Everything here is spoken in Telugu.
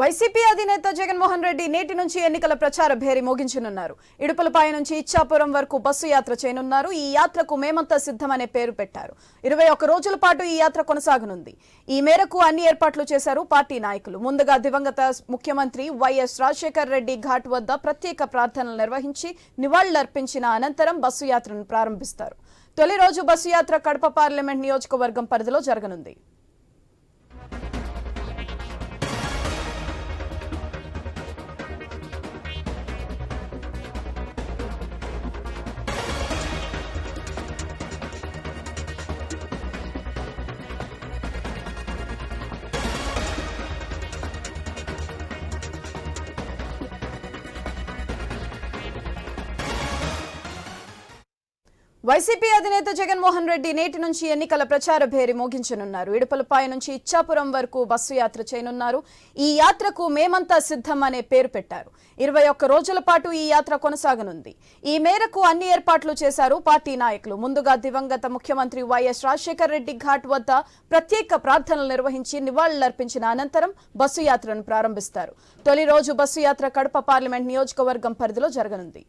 వైసీపీ అధినేత జగన్మోహన్ రెడ్డి నేటి నుంచి ఎన్నికల ప్రచార భేరి మోగించనున్నారు. ఇడుపులపాయ నుంచి ఇచ్చాపురం వరకు బస్సు యాత్ర చేయనున్నారు. ఈ యాత్రకు మేమంతా సిద్ధమనే పేరు పెట్టారు. ఇరవై ఒక్క రోజుల పాటు ఈ యాత్ర కొనసాగనుంది. ఈ మేరకు అన్ని ఏర్పాట్లు చేశారు పార్టీ నాయకులు. ముందుగా దివంగత ముఖ్యమంత్రి వైఎస్ రాజశేఖర్ రెడ్డి ఘాట్ వద్ద ప్రత్యేక ప్రార్థనలు నిర్వహించి నివాళులర్పించిన అనంతరం బస్సు యాత్రను ప్రారంభిస్తారు. తొలి రోజు బస్సు యాత్ర కడప పార్లమెంట్ నియోజకవర్గం పరిధిలో జరగనుంది. వైసీపీ అధినేత జగన్మోహన్ రెడ్డి నేటి నుంచి ఎన్నికల ప్రచార భేరి మోగించనున్నారు. ఇడుపలపాయ నుంచి ఇచ్చాపురం వరకు బస్సు యాత్ర చేయనున్నారు. ఈ యాత్రకు మేమంతా సిద్ధం అనే పేరు పెట్టారు. ఇరవై ఒక్క రోజుల పాటు ఈ యాత్ర కొనసాగనుంది. ఈ మేరకు అన్ని ఏర్పాట్లు చేశారు పార్టీ నాయకులు. ముందుగా దివంగత ముఖ్యమంత్రి వైఎస్ రాజశేఖర రెడ్డి ఘాట్ వద్ద ప్రత్యేక ప్రార్థనలు నిర్వహించి నివాళులర్పించిన అనంతరం బస్సు యాత్రను ప్రారంభిస్తారు. తొలి రోజు బస్సు యాత్ర కడప పార్లమెంట్ నియోజకవర్గం పరిధిలో జరగనుంది.